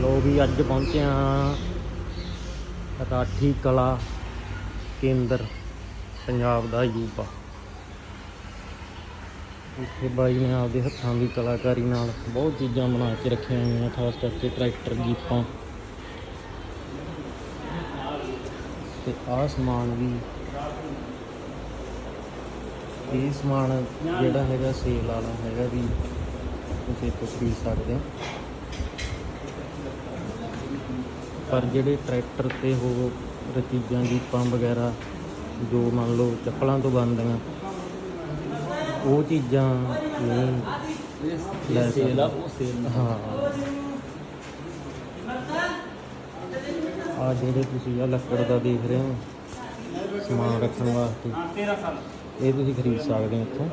ਲੋ ਵੀ ਅੱਜ ਪਹੁੰਚੇ ਹਾਂ ਰਾਠੀ ਕਲਾ ਕੇਂਦਰ, ਪੰਜਾਬ ਦਾ ਯੂਪਾ। ਇੱਥੇ ਬਾਈ ਨੇ ਆਪਦੇ ਹੱਥਾਂ ਦੀ ਕਲਾਕਾਰੀ ਨਾਲ ਬਹੁਤ ਚੀਜ਼ਾਂ ਬਣਾ ਕੇ ਰੱਖੀਆਂ ਹੋਈਆਂ, ਖਾਸ ਕਰਕੇ ਟਰੈਕਟਰ, ਜੀਪਾਂ। ਤੇ ਆਹ ਸਮਾਨ ਵੀ, ਇਹ ਸਮਾਨ ਜਿਹੜਾ ਹੈਗਾ ਸੇਲ ਵਾਲਾ ਹੈਗਾ ਵੀ, ਤੁਸੀਂ ਇੱਥੋਂ ਖਰੀਦ ਸਕਦੇ ਹੋ। ਪਰ ਜਿਹੜੇ ਟਰੈਕਟਰ ਤੇ ਉਹ ਚੀਜ਼ਾਂ ਜੀਪਾਂ ਵਗੈਰਾ ਜੋ ਮੰਨ ਲਓ ਚੱਪਲਾਂ ਤੋਂ ਬਣਦੀਆਂ ਉਹ ਚੀਜ਼ਾਂ ਨਹੀਂ ਲੈ ਸੇਲ ਆ ਸਕਦੇ। ਉਹ ਸੇਲ ਹਾਂ। ਆ ਜਿਹੜੇ ਤੁਸੀਂ ਆ ਲੱਕੜ ਦਾ ਦੇਖ ਰਹੇ ਹੋ ਸਮਾਨ ਰੱਖਣ ਵਾਸਤੇ। 13 ਸਾਲ। ਇਹ ਤੁਸੀਂ ਖਰੀਦ ਸਕਦੇ ਹੋ ਇੱਥੋਂ।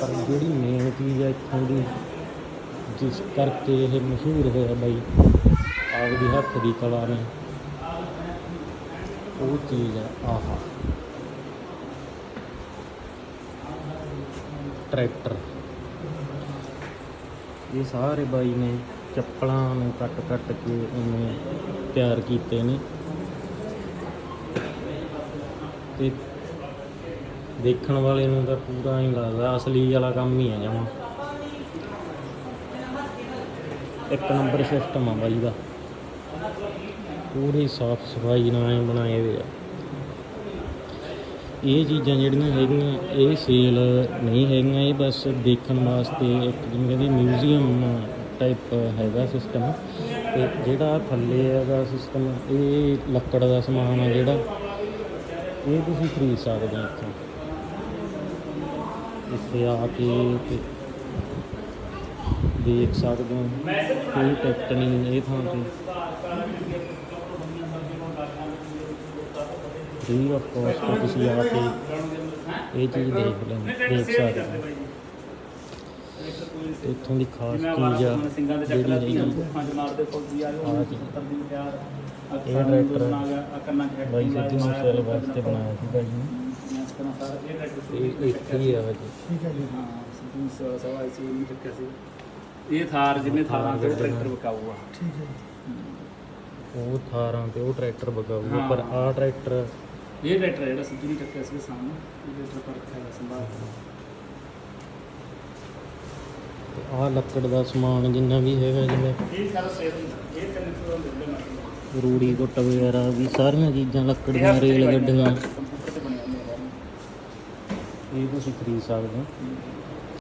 ਪਰ ਜਿਹੜੀ ਮੇਨ ਚੀਜ਼ ਹੈ ਇੱਥੋਂ ਦੀ ਜਿਸ ਕਰਕੇ ਇਹ ਮਸ਼ਹੂਰ ਹੋਇਆ ਬਾਈ ਆਪਦੀ ਹੱਥ ਦੀ ਕਲਾ ਨੇ ਉਹ ਚੀਜ਼ ਹੈ ਆਹਾ। ਟਰੈਕਟਰ। ਇਹ ਸਾਰੇ ਬਾਈ ਨੇ ਚੱਪਲਾਂ ਨੂੰ ਕੱਟ ਕੱਟ ਕੇ ਇਹਨੇ ਤਿਆਰ ਕੀਤੇ ਨੇ। ਤੇ ਦੇਖਣ ਵਾਲੇ ਨੂੰ ਤਾਂ ਪੂਰਾ ਹੀ ਲੱਗਦਾ, ਅਸਲੀ ਵਾਲਾ ਕੰਮ ਹੀ ਹੈ ਜਮਾ। ਇੱਕ ਨੰਬਰ ਸਿਸਟਮ ਆ ਬਾਈ ਦਾ। ਪੂਰੀ ਸਾਫ਼ ਸਫ਼ਾਈ ਨਾਲ ਬਣਾਏ ਹੋਏ ਆ। ਇਹ ਚੀਜ਼ਾਂ ਜਿਹੜੀਆਂ ਹੈਗੀਆਂ, ਇਹ ਸੇਲ ਨਹੀਂ ਹੈਗੀਆਂ, ਇਹ ਬਸ ਦੇਖਣ ਵਾਸਤੇ ਇੱਕ ਜਿਵੇਂ ਕਹਿੰਦੇ ਮਿਊਜ਼ੀਅਮ ਟਾਈਪ ਹੈਗਾ ਸਿਸਟਮ ਤੇ ਜਿਹੜਾ ਥੱਲੇ ਹੈਗਾ ਸਿਸਟਮ ਇਹ ਲੱਕੜ ਦਾ ਸਮਾਨ ਆ ਜਿਹੜਾ। ਇਹ ਤੁਸੀਂ ਖਰੀਦ ਸਕਦੇ ਹੋ ਇੱਥੋਂ। ਇੱਥੇ ਆ ਕੇ ਦੇਖ ਸਕਦੇ ਹੋ। ਕੋਈ ਟਿਕਟ ਨਹੀਂ, ਇਹ ਥਾਂ ਤੇ। ਫ੍ਰੀ ਆਫ ਕੋਸਟ ਤੁਸੀਂ ਆ ਕੇ ਇਹ ਚੀਜ਼ ਦੇਖ ਲੈ ਦੇਖ ਸਕਦੇ ਹੋ। ਤੇ ਇੱਥੋਂ ਦੀ ਖਾਸ ਚੀਜ਼ ਆ ਸਿੰਘਾਂ ਦੇ ਹੈਗੀ ਦੀਆਂ ਪੰਜ ਮਾਰ ਦੇ ਫੌਜੀ ਆ ਆਹ ਚੀਜ਼। ਤੰਬੀ ਪਿਆਰ ਇਹ ਟਰੈਕਟਰ ਕੰਨਾਂ ਚ ਬਾਈ ਸਿੱਧੂ ਮੂਸੇਵਾਲੇ ਵਾਸਤੇ ਬਣਾਇਆ ਸੀ ਭਾਈ ਨੇ ਇਹ ਇੱਥੇ ਹੀ ਆ ਜੀ। ਠੀਕ ਹੈ ਜੀ। ਹਾਂ ਸਿੱਧੂ ਸਵਾ ਸੀ ਉਹਨੂੰ ਚੱਕਿਆ ਸੀ। ਇਹ ਥਾਰ ਜਿੰਨੇ ਥਾਰਾਂ ਤੇ ਟਰੈਕਟਰ ਵਿਕਾਊ ਆ ਉਹ 18 ਤੇ ਉਹ ਟਰੈਕਟਰ ਬਗਾਊਗਾ ਹਾਂ। ਪਰ ਆਹ ਟਰੈਕਟਰ ਇਹ ਟਰੈਕਟਰ ਜਿਹੜਾ ਸਿੱਧੂ ਨੇ ਚੱਕਿਆ ਸੀ ਸਾਹਮਣੇ ਇਹ ਟਰੈਕਟਰ ਪਰ ਰੱਖਿਆ ਹੋਇਆ ਸੰਭਾਲ ਤੇ ਆਹ ਲੱਕੜ ਦਾ ਸਮਾਨ ਜਿੰਨਾ ਵੀ ਹੈਗਾ ਜਿਵੇਂ ਇਹ ਸਾਰਾ ਸੇਲ ਇਹ ਤਿੰਨ ਸੌ ਦਾ ਮਿਲਦਾ ਰੂੜੀ ਗੁੱਟ ਵਗੈਰਾ ਵੀ ਸਾਰੀਆਂ ਚੀਜ਼ਾਂ ਲੱਕੜ ਦੀਆਂ ਰੇਲ ਗੱਡੀਆਂ। ਕੰਪਿਊਟਰ ਤੇ ਬਣਿਆ ਹੁੰਦਾ। ਹੈ ਇਹ ਤੁਸੀਂ ਖਰੀਦ ਸਕਦੇ ਹੋ।